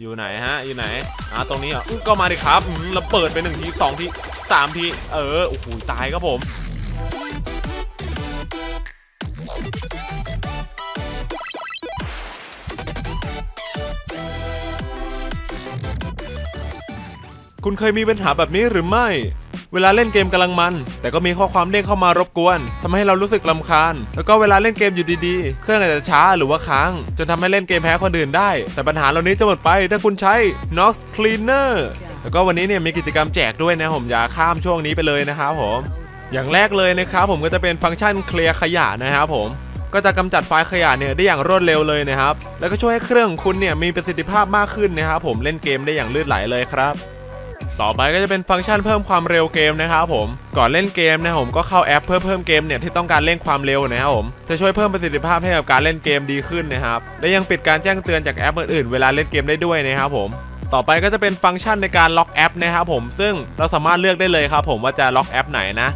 อยู่ไหนฮะ อยู่ไหน อ่าตรงนี้อะก็มาดิครับอืมเราเปิดไปหนึ่งทีสองทีสามที เออ โอ้โห ตายครับผม คุณเคยมีปัญหาแบบนี้หรือไม่ เวลาเล่นเกมกำลังมัน แต่ก็มีข้อความเด้งเข้ามารบกวนทำให้เรารู้สึกลำคาญ แล้วก็เวลาเล่นเกมอยู่ดีๆ เครื่องอาจจะช้าหรือว่าค้าง จนทำให้เล่นเกมแพ้คนอื่นได้ แต่ปัญหาเหล่านี้จะหมดไปถ้าคุณใช้ Nox Cleaner แล้วก็วันนี้เนี่ยมีกิจกรรมแจกด้วยนะผมอย่าข้ามช่วงนี้ไปเลยนะครับผมอย่างแรกเลยนะครับผมก็จะเป็นฟังก์ชันเคลียร์ขยะนะครับผมก็จะกำจัดไฟล์ขยะเนี่ยได้อย่างรวดเร็วเลยนะครับ แล้วก็ช่วยให้เครื่องคุณเนี่ยมีประสิทธิภาพมากขึ้นนะครับผมเล่นเกมได้อย่างลื่นไหลเลยครับ ต่อไปก็จะเป็นฟังก์ชันเพิ่มความเร็วเกมนะครับผมก่อนเล่นเกมนะผมก็เข้าแอปเพื่อเพิ่มเกมเนี่ยที่ต้องการเร่งความเร็วนะครับผมจะช่วยเพิ่มประสิทธิภาพให้กับการเล่นเกมดีขึ้นนะครับและยังปิดการแจ้งเตือนจากแอปอื่นๆเวลาเล่นเกมได้ด้วยนะครับผมต่อไปก็จะเป็นฟังก์ชันในการล็อกแอปนะครับผมซึ่งเราสามารถเลือกได้เลยครับผมว่าจะล็อกแอปไหนนะ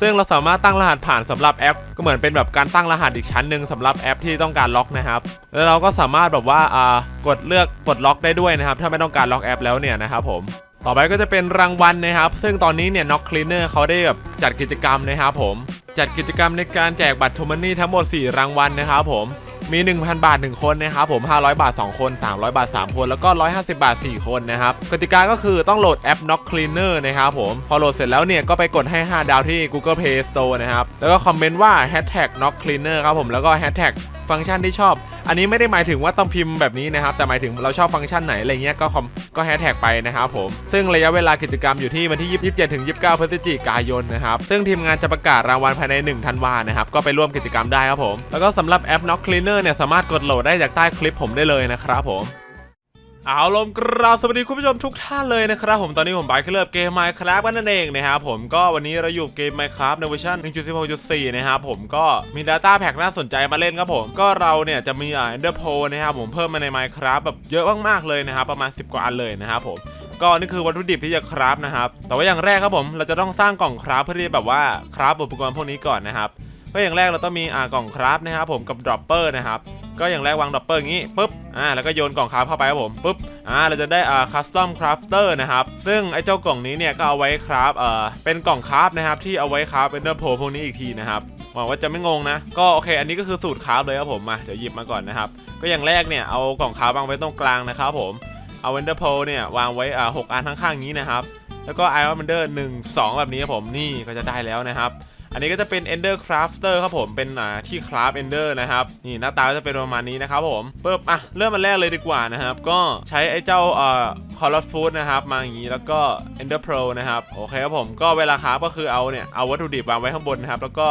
ซึ่งเราสามารถตั้งรหัสผ่านสำหรับแอป ก็เหมือนเป็นแบบการตั้งรหัสอีกชั้นหนึ่งสำหรับแอปที่ต้องการล็อกนะครับ แล้วเราก็สามารถแบบว่าอ่ากดเลือกปลดล็อกได้ด้วยนะครับ ถ้าไม่ต้องการล็อกแอปแล้วเนี่ยนะครับผม ต่อไปก็จะเป็นรางวัลนะครับ ซึ่งตอนนี้เนี่ย Knock Cleaner เขาได้แบบจัดกิจกรรมนะครับผม จัดกิจกรรมในการแจกบัตรทูมันนี่ทั้งหมด 4 รางวัลนะครับผม มี 1,000 บาท 1 คนนะครับผม 500 บาท 2 คน 300 บาท 3 คน แล้วก็ 150 บาท 4 คนนะครับ กติกาก็คือต้องโหลดแอป Knock Cleaner นะครับผม พอโหลดเสร็จแล้วเนี่ยก็ไปกดให้ 5 ดาวที่ Google Play Store นะครับ แล้วก็คอมเมนต์ว่า hashtag Knock Cleaner ครับผม แล้วก็ hashtag ฟังก์ชันที่ชอบ อันนี้ไม่ได้หมายถึงว่าต้องพิมพ์แบบนี้นะครับ แต่หมายถึงเราชอบฟังก์ชันไหนอะไรเงี้ยก็คอมก็แฮชแท็กไปนะครับผม ซึ่งระยะเวลากิจกรรมอยู่ที่วันที่ 27ถึง29 พฤศจิกายนนะครับ ซึ่งทีมงานจะประกาศรางวัลภายใน1ธันวานะครับ ก็ไปร่วมกิจกรรมได้ครับผม แล้วก็สำหรับแอป Knock Cleaner เนี่ยสามารถกดโหลดได้จากใต้คลิปผมได้เลยนะครับผม เอาลมกราบสวัสดีคุณผู้ชมทุกท่านเลยนะครับผมตอนนี้ผมบายเคลิบเกม Minecraft กันนั่นเองนะครับผมก็วันนี้เราอยู่เกม Minecraft ในเวอร์ชัน1.16.4 นะครับผมก็มี Data Pack น่าสนใจมาเล่นครับผมก็เราเนี่ยจะมีอ่า Ender Pearl นะครับผมเพิ่มมาใน Minecraft แบบเยอะมากๆเลยนะครับประมาณ 10 กว่าอันเลยนะครับผมก็นี่คือวัตถุดิบที่จะคราฟนะครับแต่ว่าอย่างแรกครับผมเราจะต้องสร้างกล่องคราฟเพื่อที่แบบว่าคราฟอุปกรณ์พวกนี้ก่อนนะครับก็อย่างแรกเราต้องมีอ่ากล่องคราฟนะครับผมกับ Dropper นะครับ ก็อย่างแรกวางดรอปเปอร์อย่างนี้ปุ๊บอ่าแล้วก็โยนกล่องคราฟเข้าไปครับผมปุ๊บอ่าเราจะได้อ่าคัสตอมคราฟเตอร์นะครับซึ่งไอ้เจ้ากล่องนี้เนี่ยก็เอาไว้คราฟเอ่อเป็นกล่องคราฟนะครับที่เอาไว้คราฟเอนเดอร์โพพวกนี้อีกทีนะครับหวังว่าจะไม่งงนะ ก็โอเค อันนี้ก็คือสูตรคราฟเลยครับผมมาเดี๋ยวหยิบมาก่อนนะครับ ก็อย่างแรกเนี่ยเอากล่องคราฟวางไว้ตรงกลางนะครับผมเอาเอนเดอร์โพเนี่ยวางไว้อ่าหกอันข้างๆนี้นะครับแล้วก็ไอรอนเ n นเดอร์หนึ่งสองแบบนี้ครับผมนี่ก็จะได้แล้วนะครับ อันนี้ก็จะเป็น Ender Crafter ครับผมเป็นอ่าที่คราฟ Ender นะครับนี่หน้าตาก็จะเป็นประมาณนี้นะครับผมปึ๊บอะเริ่มมันแรกเลยดีกว่านะครับก็ใช้ไอ้เจ้าเอ่อ c o l o r Food นะครับมาอย่างนี้แล้วก็ Ender Pro นะครับโอเคครับผมก็เวลาคราฟก็คือเอาเนี่ยเอาวัตถุดิบวางไว้ข้างบนนะครับแล้วก็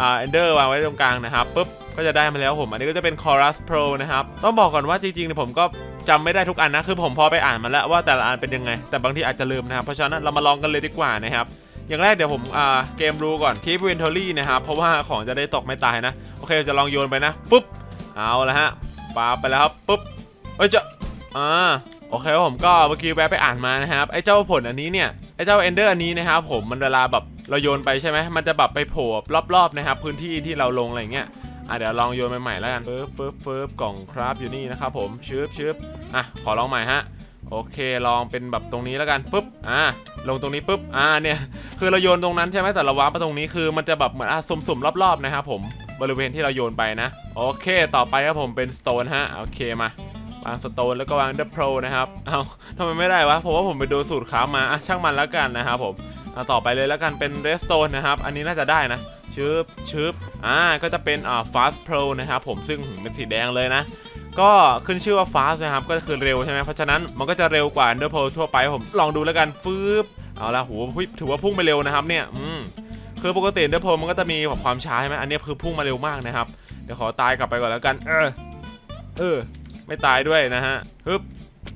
อ่า Ender วางไว้ตรงกลางนะครับปึ๊บก็จะได้มาแล้วผม อันนี้ก็จะเป็น Chorus Pro นะครับ ต้องบอกก่อนว่าจริงๆเนี่ยผมก็จำไม่ได้ทุกอันนะ คือผมพอไปอ่านมาแล้วว่าแต่ละอันเป็นยังไง แต่บางทีอาจจะลืมนะครับ เพราะฉะนั้นเรามาลองกันเลยดีกว่านะครับ อย่างแรกเดี๋ยวผมอ่าเกมรูก่อน keep inventory นะครับเพราะว่าของจะได้ตกไม่ตายนะโอเคจะลองโยนไปนะปุ๊บเอาละฮะปาไปแล้วครับปุ๊บเอ้ยจะอ่าโอเคผมก็เมื่อกี้แวะไปอ่านมานะครับไอ้เจ้าผลอันนี้เนี่ยไอ้เจ้า ender อันนี้นะครับผมมันเวลาแบบเราโยนไปใช่ไหมมันจะแบบไปโผล่รอบๆนะครับพื้นที่ที่เราลงอะไรเงี้ยอะเดี๋ยวลองโยนใหม่ๆแล้วกันปึ๊บปึ๊บปึ๊บกล่องครับอยู่นี่นะครับผมชึบชึบอะขอลองใหม่ฮะ โอเคลองเป็นแบบตรงนี้แล้วกันปุ๊บอ่าลงตรงนี้ปุ๊บอ่าเนี่ยคือเราโยนตรงนั้นใช่ไหมแต่เราวาร์ปมาตรงนี้คือมันจะแบบเหมือนอะสุ่มๆรอบๆนะครับผมบริเวณที่เราโยนไปนะ โอเค ต่อไปครับผมเป็นสโตนฮะโอเคมาวางสโตนแล้วก็วางเดอร์โปรนะครับเอาทำไมไม่ได้วะผมว่าผมไปดูสูตรค้ามาอะช่างมันแล้วกันนะครับผมเอาต่อไปเลยแล้วกันเป็นเรสโตนนะครับ อันนี้น่าจะได้นะชึบชึบอ่าก็จะเป็นอ่า fast pro นะครับผมซึ่งเป็นสีแดงเลยนะ ก็ขึ้นชื่อว่า fast นะครับ ก็คือเร็วใช่ไหมเพราะฉะนั้นมันก็จะเร็วกว่า Under Pearl ทั่วไปผมลองดูแล้วกันฟืบเอาละโหหุ้ยถือว่าพุ่งไปเร็วนะครับเนี่ยอืมคือปกติ Under Pearl มันก็จะมีความช้าใช่ไหมอันนี้คือพุ่งมาเร็วมากนะครับเดี๋ยวขอตายกลับไปก่อนแล้วกัน เออเออไม่ตายด้วยนะฮะฮึบ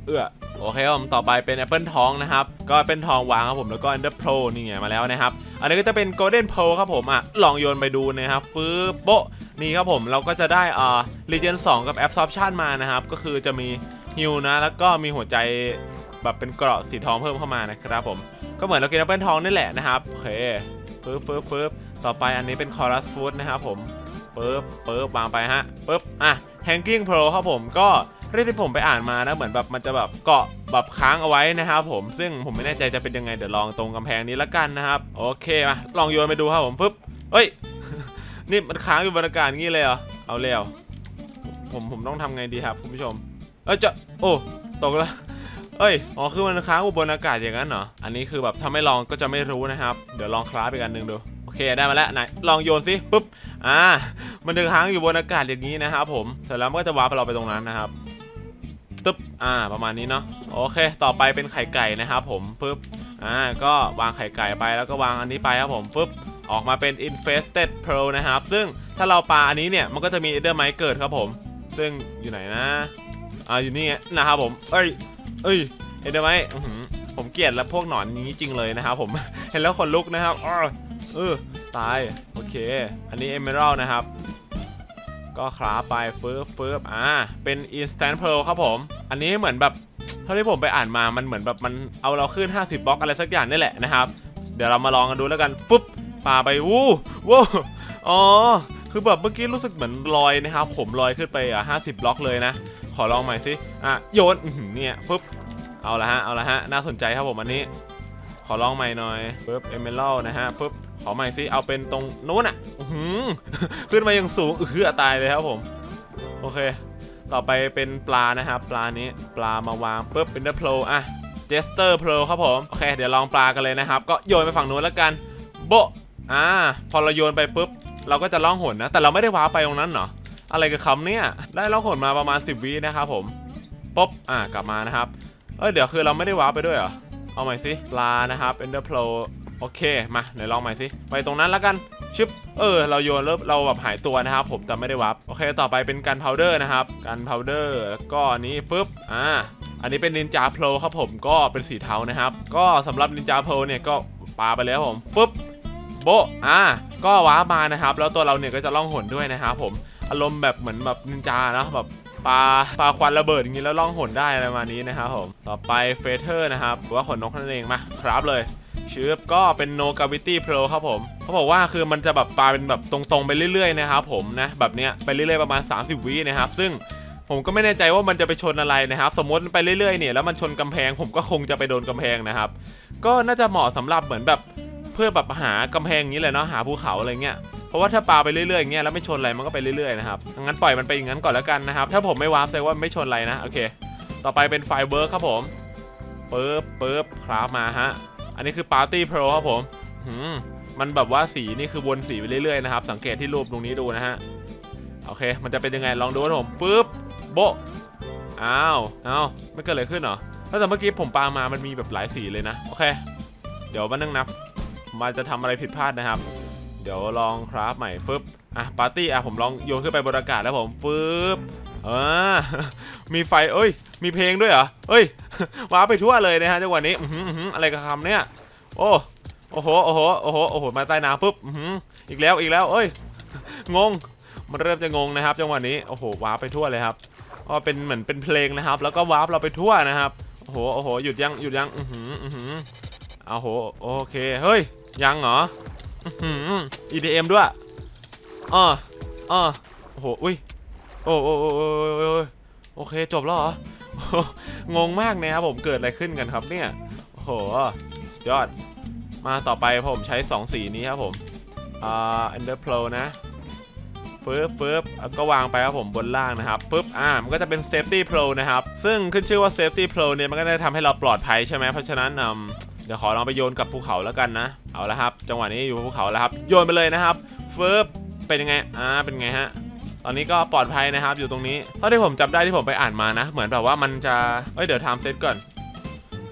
เอือ โอเคครับผมต่อไปเป็นแอปเปิลทองนะครับ ก็เป็นทองวางครับผมแล้วก็ Ender Pro นี่ไงมาแล้วนะครับ อันนี้ก็จะเป็น Golden Pearl ครับผมอะลองโยนไปดูนะครับฟืบโปะนี่ครับผมเราก็จะได้อ่า Legion 2 กับ Absorption มานะครับ ก็คือจะมีฮิวนะแล้วก็มีหัวใจแบบเป็นเกราะสีทองเพิ่มเข้ามานะครับผมก็เหมือนเรากินแอปเปิลทองนี่แหละนะครับโอเคปึ๊บปึ๊บปึ๊บต่อไปอันนี้เป็น Chorus Food นะครับผมปึ๊บปึ๊บวางไปฮะปึ๊บอะ Hanging Pro ครับผมก็ เรื่องที่ผมไปอ่านมานะเหมือนแบบมันจะแบบเกาะแบบค้างเอาไว้นะครับผมซึ่งผมไม่แน่ใจจะเป็นยังไงเดี๋ยวลองตรงกำแพงนี้ละกันนะครับโอเคมาลองโยนไปดูครับผมปึ๊บเฮ้ย นี่มันค้างอยู่บนอากาศงี้เลยเหรอเอาเร็วผมผมต้องทำไงดีครับคุณผู้ชม เอ้ยจะโอ้ตกแล้วเอ้ยอ๋อคือมันค้างอยู่บนอากาศอย่างนั้นเหรออันนี้คือแบบถ้าไม่ลองก็จะไม่รู้นะครับเดี๋ยวลองคลาสไปกันหนึ่งดูโอเคได้มาแล้วไหนลองโยนสิปุ๊บอ่ามันจะค้างอยู่บนอากาศอย่างนี้นะครับผมเสร็จแล้วมันก็จะวาร์ปเราไปตรงนั้นนะครับ ตึ๊บอ่า ประมาณนี้เนาะโอเค ต่อไปเป็นไข่ไก่นะครับผมปึ๊บอ่าก็วางไข่ไก่ไปแล้วก็วางอันนี้ไปครับผมปึ๊บออกมาเป็น infested pearl นะครับ ซึ่งถ้าเราปาอันนี้เนี่ยมันก็จะมี ender mite เกิดครับผม ซึ่งอยู่ไหนนะอ่าอยู่นี่นะครับผมเอ้ยเอ้ย ender mite อื้อหือผมเกลียดแล้วพวกหนอนนี้จริงเลยนะครับผมเห็นแล้วขนลุกนะครับอ้อเออตายโอเค อันนี้ emerald นะครับ ก็คราไปเฟืบฟืบอ่า เป็น instant pearl ครับผม อันนี้เหมือนแบบ เท่าที่ผมไปอ่านมา มันเหมือนแบบมันเอาเราขึ้น 50บล็อกอะไรสักอย่างนี่แหละนะครับ เดี๋ยวเรามาลองกันดูแล้วกัน ปุ๊บปาไป วู้วู้อ๋อ คือแบบเมื่อกี้รู้สึกเหมือนลอยนะครับ ผมลอยขึ้นไปอะ50บล็อกเลยนะ ขอลองใหม่สิ อะ โยนเนี่ยปุ๊บ เอาละฮะ เอาละฮะ น่าสนใจครับผมอันนี้ ขอลองใหม่หน่อยปุ๊บเอเมอรัลนะฮะปุ๊บขอใหม่สิเอาเป็นตรงนู้นอะหือขึ้นมายังสูงเอือตายเลยครับผม โอเค ต่อไปเป็นปลานะครับปลานี้ปลามาวางปุ๊บเป็นเดอร์โพลอะเจสเตอร์โพลครับผมโอเคเดี๋ยวลองปลากันเลยนะครับ ก็โยนไปฝั่งนู้นแล้วกันโบอ่าพอเราโยนไปปุ๊บ เราก็จะล่องหนนะ แต่เราไม่ได้ว้าไปตรงนั้นเหรออะไรกับคำเนี่ย ได้ล่องหนมาประมาณ 10วินะครับผมปุ๊บอ่ากลับมานะครับ เอ้ยเดี๋ยวคือเราไม่ได้ว้าไปด้วยเหรอ เอาใหม่สิปลานะครับ Ender Pro โอเคมาไหนลองใหม่สิไปตรงนั้นแล้วกันชึบเออเราโยนแล้วเราแบบหายตัวนะครับผมแต่ไม่ได้วับโอเคต่อไปเป็นกันพาวเดอร์นะครับกันพาวเดอร์แล้วก็อันนี้ฟึบอ่าอันนี้เป็นนินจาโ r รครับผมก็เป็นสีเทานะครับ ก็สำหรับนินจาโ r รเนี่ยก็ปาไปเลยครับผมฟึบโบอ่าก็ว้ามานะครับ แล้วตัวเราเนี่ยก็จะล่องหนด้วยนะครับผมอารมณ์แบบเหมือนแบบนินจานะแบบ ปลาปลาควันระเบิดอย่างนี้แล้วล่องหนได้อะไรประมาณนี้นะครับผม ต่อไปเฟเธอร์นะครับหรือว่าขนนกนั่นเองมาครับเลยชืบก็เป็น no gravity pro ครับผมเขาบอกว่าคือมันจะแบบปลาเป็นแบบตรงๆไปเรื่อยๆนะครับผมนะแบบเนี้ยไปเรื่อยๆประมาณ 30 วินะครับ ซึ่งผมก็ไม่แน่ใจว่ามันจะไปชนอะไรนะครับ สมมติไปเรื่อยๆเนี่ยแล้วมันชนกำแพงผมก็คงจะไปโดนกำแพงนะครับ ก็น่าจะเหมาะสำหรับเหมือนแบบเพื่อแบบหากำแพงนี้เลยเนาะหาภูเขาอะไรเงี้ย ราะว่าถ้าปาไปเรื่อยๆอย่างเงี้ยแล้วไม่ชนอะไรมันก็ไปเรื่อยๆนะครับงั้นปล่อยมันไปอย่างนั้นก่อนแล้วกันนะครับ ถ้าผมไม่วาร์ปแสดงว่าไม่ชนอะไรนะโอเค ต่อไปเป็นไฟเบิร์กครับผมปึ๊บปึ๊บคราฟมาฮะอันนี้คือปาร์ตี้โปรครับผมหืมมันแบบว่าสีนี่คือวนสีไปเรื่อยๆนะครับสังเกตที่รูปตรงนี้ดูนะฮะโอเค มันจะเป็นยังไงลองดูนะผมปึ๊บโบอ้าวอ้าวไม่เกิดอะไรขึ้นเหรอแล้วแต่เมื่อกี้ผมปามามันมีแบบหลายสีเลยนะโอเค เดี๋ยวมานั่งนับมันจะทำอะไรผิดพลาดนะครับ เดี๋ยวลองคราฟใหม่ฟึบอะปาร์ตี้อะผมลองโยนขึ้นไปบนอากาศแล้วผมฟึบเออมีไฟเอ้ย มีเพลงด้วยเหรอเอ้ยว้าไปทั่วเลยนะฮะจังหวะนี้อื้อหืออื้อหือะไรกับคำเนี่ย โอ้โอ้โหโอ้โหโอ้โหโอ้โหมาใต้น้ำปุ๊บอื้มอีกแล้วอีกแล้วเอ้ยงงมันเริ่มจะงงนะครับ จังหวะนี้โอ้โหว้าไปทั่วเลยครับก็เป็นเหมือนเป็นเพลงนะครับ แล้วก็วาร์ปเราไปทั่วนะครับโอ้โหโอ้โหหยุดยังหยุดยังอือหืออือหือเอาโหโอเคเฮ้ยยังเหรอ EDM ด้วยอ่าอ่าโอ้โห อุ้ย โอ้โอ้โอ้โอ้โอเค จบแล้วเหรอ งงมากนะครับผม เกิดอะไรขึ้นกันครับเนี่ย โอ้โห ยอด มาต่อไปผมใช้ 2 สีนี้ครับผม อ่า Ender Pro นะปึ๊บปึ๊บแล้วก็วางไปครับผมบนล่างนะครับปึ๊บอ่ามันก็จะเป็น Safety Pro นะครับ ซึ่งขึ้นชื่อว่า Safety Pro เนี่ยมันก็จะทำให้เราปลอดภัยใช่ไหมเพราะฉะนั้นอืม เดี๋ยวขอลองไปโยนกับภูเขาแล้วกันนะ เอาละครับ จังหวะนี้อยู่ภูเขาแล้วครับ โยนไปเลยนะครับฟึบเป็นยังไง อ่า เป็นไงฮะ ตอนนี้ก็ปลอดภัยนะครับ อยู่ตรงนี้ เท่าที่ผมจำได้ที่ผมไปอ่านมานะ เหมือนแบบว่ามันจะ เอ้ย เดี๋ยวทำเซตก่อน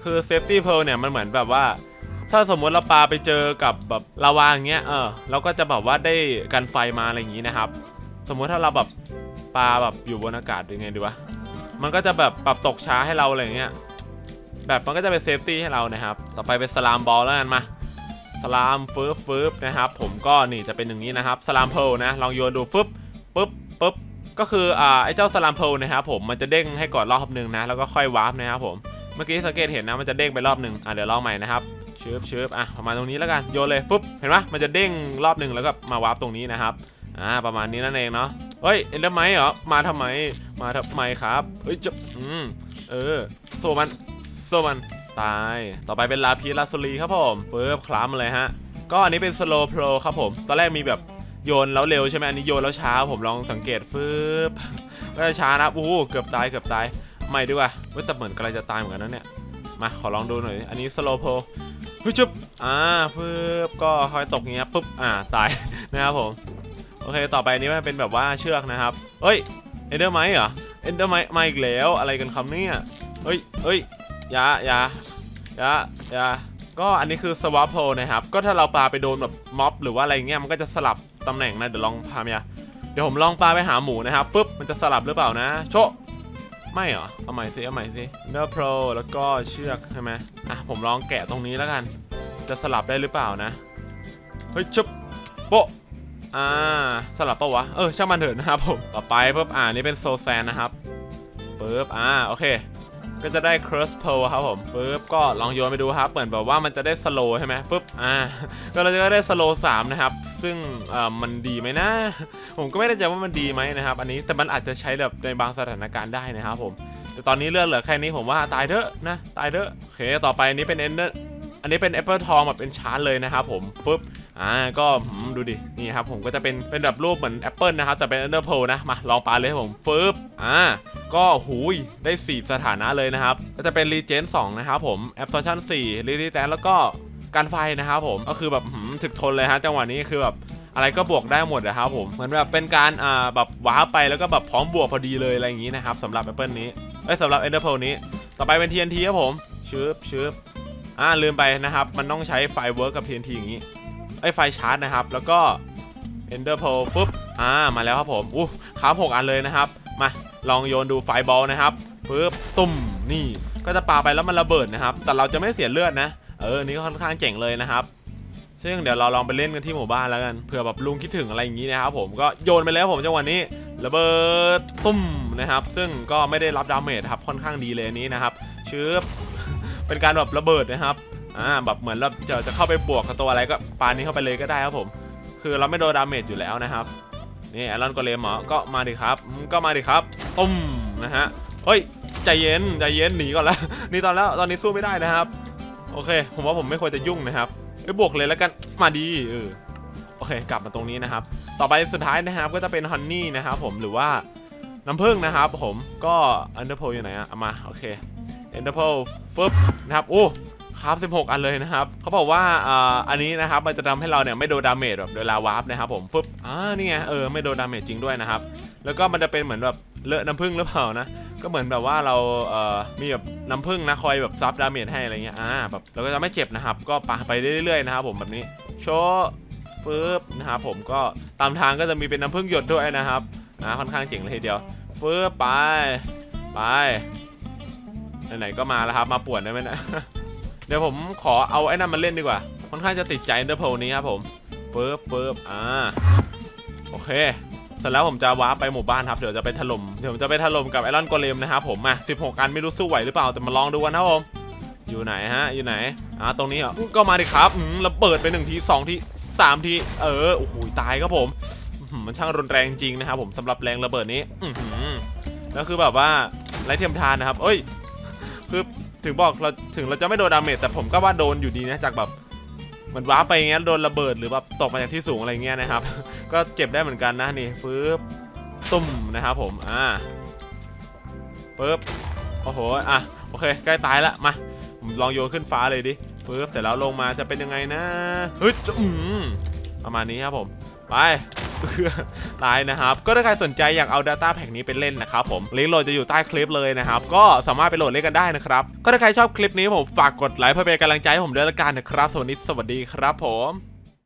คือ safety pearl เนี่ยมันเหมือนแบบว่า ถ้าสมมติเราปาไปเจอกับแบบลาวาอย่างเงี้ย เออ เราก็จะแบบว่าได้กันไฟมาอะไรอย่างงี้นะครับ สมมุติถ้าเราแบบปาแบบอยู่บนอากาศยังไงดีวะ มันก็จะแบบปรับตกช้าให้เราอะไรอย่างเงี้ย แบบมันก็จะเป็นเซฟตี้ให้เรานะครับ ต่อไปเป็นสลามบอลแล้วกันมาสลามฟึบฟึบนะครับ ผมก็นี่จะเป็นอย่างนี้นะครับสลามเพลนะลองโยนดูฟึบปึ๊บปึ๊บก็คืออ่าไอ้เจ้าสลามเพลนะครับผมมันจะเด้งให้ก่อนรอบหนึ่งนะแล้วก็ค่อยวาร์ปนะครับผมเมื่อกี้สังเกตเห็นนะมันจะเด้งไปรอบหนึ่งอะเดี๋ยวลองใหม่นะครับชืบชืบอะประมาณตรงนี้แล้วกันโยนเลยปุ๊บเห็นปะมันจะเด้งรอบหนึ่งแล้วก็มาวาร์ปตรงนี้นะครับอ่าประมาณนี้นั่นเองเนาะเฮ้ยเอ็นเดอร์ไมเหรอมาทำไมมาทำไมครับเฮ้ยจะอืมเออโซมัน โซมัน ตาย ต่อไปเป็นลาพีลาสุรีครับผมปึ๊บคล้ำเลยฮะ ก็อันนี้เป็นสโล w p โ o ครับผม ตอนแรกมีแบบโยนแล้วเร็วใช่ไหมอันนี้โยนแล้วช้าผมลองสังเกตฟึบก็จะช้านะอู้เกือบตายเกือบตายไม่ดีกว่าเว้ยแต่เหมือนกำลังจะตายเหมือนกันนะเนี่ยมาขอลองดูหน่อย อันนี้สโลโ o ฮึจุบอ่าฟึบก็ค่อยตกเงี้ยปุ๊บอ่าตายนะครับผมโอเคต่อไปนี้มันเป็นแบบว่าเชือกนะครับเอ้ยเอนเดอร์ไมเหรอเอนเดอร์ไมมาอีกแล้วอะไรกันคำเนี่ยเฮ้ยเฮ้ย ยาอยาอยาอยาก็อันนี้คือสว a p โ o นะครับ ก็ถ้าเราปาไปโดนแบบม็อบหรือว่าอะไรเงี้ยมันก็จะสลับตำแหน่งนะ เดี๋ยวลองพามยาเดี๋ยวผมลองปาไปหาหมูนะครับปุ๊บมันจะสลับหรือเปล่านะ โชะไม่เหรอ เอาใหม่สิ เอาใหม่สิเนอร์โปรแล้วก็เชือกใช่ไหมอะผมลองแกะตรงนี้แล้วกัน จะสลับได้หรือเปล่านะ เฮ้ยชุบโปะอ่า สลับปะวะ เออช่างมันเถอะนะครับผม ต่อไปปุ๊บอ่านี่เป็นโซแซนนะครับปุ๊บอ่าโอเค ก็จะได้ cross p o ครับผมปุ๊บก็ลองโยนไปดูครับ เหมือนแบบว่ามันจะได้สโลใช่ไหมปุ๊บอ่าก็เราจะได้สโลสามนะครับ ซึ่งเอ่อมันดีไหมนะผมก็ไม่แน่ใจว่ามันดีไหมนะครับ อันนี้แต่มันอาจจะใช้แบบในบางสถานการณ์ได้นะครับผมแต่ตอนนี้เลือดเหลือแค่นี้ผมว่าตายเถอะนะตายเถอะโอเคต่อไปอันนี้เป็น ender อันนี้เป็นแอปเปิลทองแบบเป็นชาร์จเลยนะครับผมปุ๊บอ่าก็ดูดินี่ครับผมก็จะเป็นเป็นแบบรูปเหมือนแอปเปิลนะครับแต่เป็น Ender Pearl นะมาลองปาเลยผมฟึบอ่า ก็หูยได้ 4 สถานะเลยนะครับ ก็จะเป็น Regen 2นะครับผม Absorption 4 Resistance แล้วก็การไฟนะครับผมก็คือแบบถึกทนเลยฮะจังหวะนี้คือแบบอะไรก็บวกได้หมดนะครับผมเหมือนแบบเป็นการอ่าแบบว้าไปแล้วก็แบบพร้อมบวกพอดีเลยอะไรอย่างนี้นะครับสำหรับแอปเปิลนี้เอ้ยสำหรับ Ender Pearl นี้ต่อไปเป็น TNT ครับผมชืบชืบอ่าลืมไปนะครับ มันต้องใช้ไฟเวิร์กกับ TNT อย่างนี้ไอ้ไฟชาร์จนะครับ แล้วก็ Ender Pearl ปุ๊บ อ่า มาแล้วครับผม อู้ค้าหกอันเลยนะครับ มา ลองโยนดูไฟบอลนะครับปุ๊บตุ่มนี่ก็จะปาไปแล้วมันระเบิดนะครับ แต่เราจะไม่เสียเลือดนะ เออนี่ก็ค่อนข้างเจ๋งเลยนะครับ ซึ่งเดี๋ยวเราลองไปเล่นกันที่หมู่บ้านแล้วกันเผื่อแบบลุงคิดถึงอะไรอย่างนี้นะครับผมก็โยนไปแล้วผมจังหวะนี้ระเบิดตุ่มนะครับ ซึ่งก็ไม่ได้รับดาเมจครับค่อนข้างดีเลยนี้นะครับชืบเป็นการแบบระเบิดนะครับอ่าแบบเหมือนเราจะจะเข้าไปบวกกับตัวอะไรก็ปานี้เข้าไปเลยก็ได้ครับผม คือเราไม่โดนดาเมจอยู่แล้วนะครับ นี่แอรอนกอเลมเหรอก็มาดิครับก็มาดิครับตุ้มนะฮะเฮ้ยใจเย็นใจเย็นหนีก่อนละนี่ตอนแล้วตอนนี้สู้ไม่ได้นะครับ โอเค ผมว่าผมไม่ควรจะยุ่งนะครับไปบวกเลยแล้วกันมาดีเออโอเค กลับมาตรงนี้นะครับ ต่อไปสุดท้ายนะครับก็จะเป็นฮันนี่นะครับผมหรือว่าน้ำผึ้งนะครับ ผมก็อันเดอร์โพอยู่ไหนอะเอามาโอเคอันเดอร์โพฟึบนะครับโอ้ ครับ 16 อันเลยนะครับเขาบอกว่าอ่าอันนี้นะครับมันจะทำให้เราเนี่ยไม่โดนดาเมจแบบเวลาวาร์ปนะครับผมฟึบอ่านี่ไงเออไม่โดนดาเมจจริงด้วยนะครับ แล้วก็มันจะเป็นเหมือนแบบเลอะน้ำผึ้งหรือเปล่านะก็เหมือนแบบว่าเราเอ่อมีแบบน้ำผึ้งนะคอยแบบซับดาเมจให้อะไรเงี้ยอ่าแบบเราก็จะไม่เจ็บนะครับ ก็ปาไปเรื่อยๆนะครับผมแบบนี้โชว์ฟึบนะครับผมก็ตามทางก็จะมีเป็นน้ำผึ้งหยดด้วยนะครับอ่าค่อนข้างเจ๋งเลยทีเดียวฟึบไปไปไหนๆก็มาแล้วครับมาป่วนได้ไหมนะ เดี๋ยวผมขอเอาไอ้นั่นมาเล่นดีกว่า ค่อนข้างจะติดใจ Ender Pearl นี้ครับผมเฟิร์บเฟิร์บอ่า โอเคเสร็จแล้วผมจะว้าร์ปไปหมู่บ้านครับ เดี๋ยวจะไปถล่ม เดี๋ยวผมจะไปถล่มกับไอรอนโกเลมนะครับผมมา16 อันไม่รู้สู้ไหวหรือเปล่า แต่มาลองดูกันครับผม อยู่ไหนฮะ อยู่ไหน อ่า ตรงนี้เหรอก็มาดิครับอืมระเบิดไปหนึ่งทีสองทีสามที เออ โอ้โห ตายครับผม มันช่างรุนแรงจริงนะครับผมสำหรับแรงระเบิดนี้ อืแล้วคือแบบว่าไร้เทียมทานนะครับ เอ้ย คือ ถึงบอกเราถึงเราจะไม่โดนดาเมจแต่ผมก็ว่าโดนอยู่ดีนะจากแบบเหมือนว้าไปอย่างเงี้ยโดนระเบิดหรือแบบตกมาจากที่สูงอะไรเงี้ยนะครับ ก็เจ็บได้เหมือนกันนะนี่ปึ๊บตุ่มนะครับผมอ่าปึ๊บโอ้โหอะโอเคใกล้ตายละมาผมลองโยนขึ้นฟ้าเลยดิปึ๊บเสร็จแล้วลงมาจะเป็นยังไงนะเฮ้ยจะอืมประมาณนี้ครับผม ไปตายนะครับ ก็ถ้าใครสนใจอยากเอา Data Pack นี้ไปเล่นนะครับผมลิงก์โหลดจะอยู่ใต้คลิปเลยนะครับ ก็สามารถไปโหลดเล่นกันได้นะครับ ก็ถ้าใครชอบคลิปนี้ผมฝากกดไลค์เพื่อเป็นกำลังใจให้ผมด้วยละกันนะครับสวัสดีสวัสดีครับผม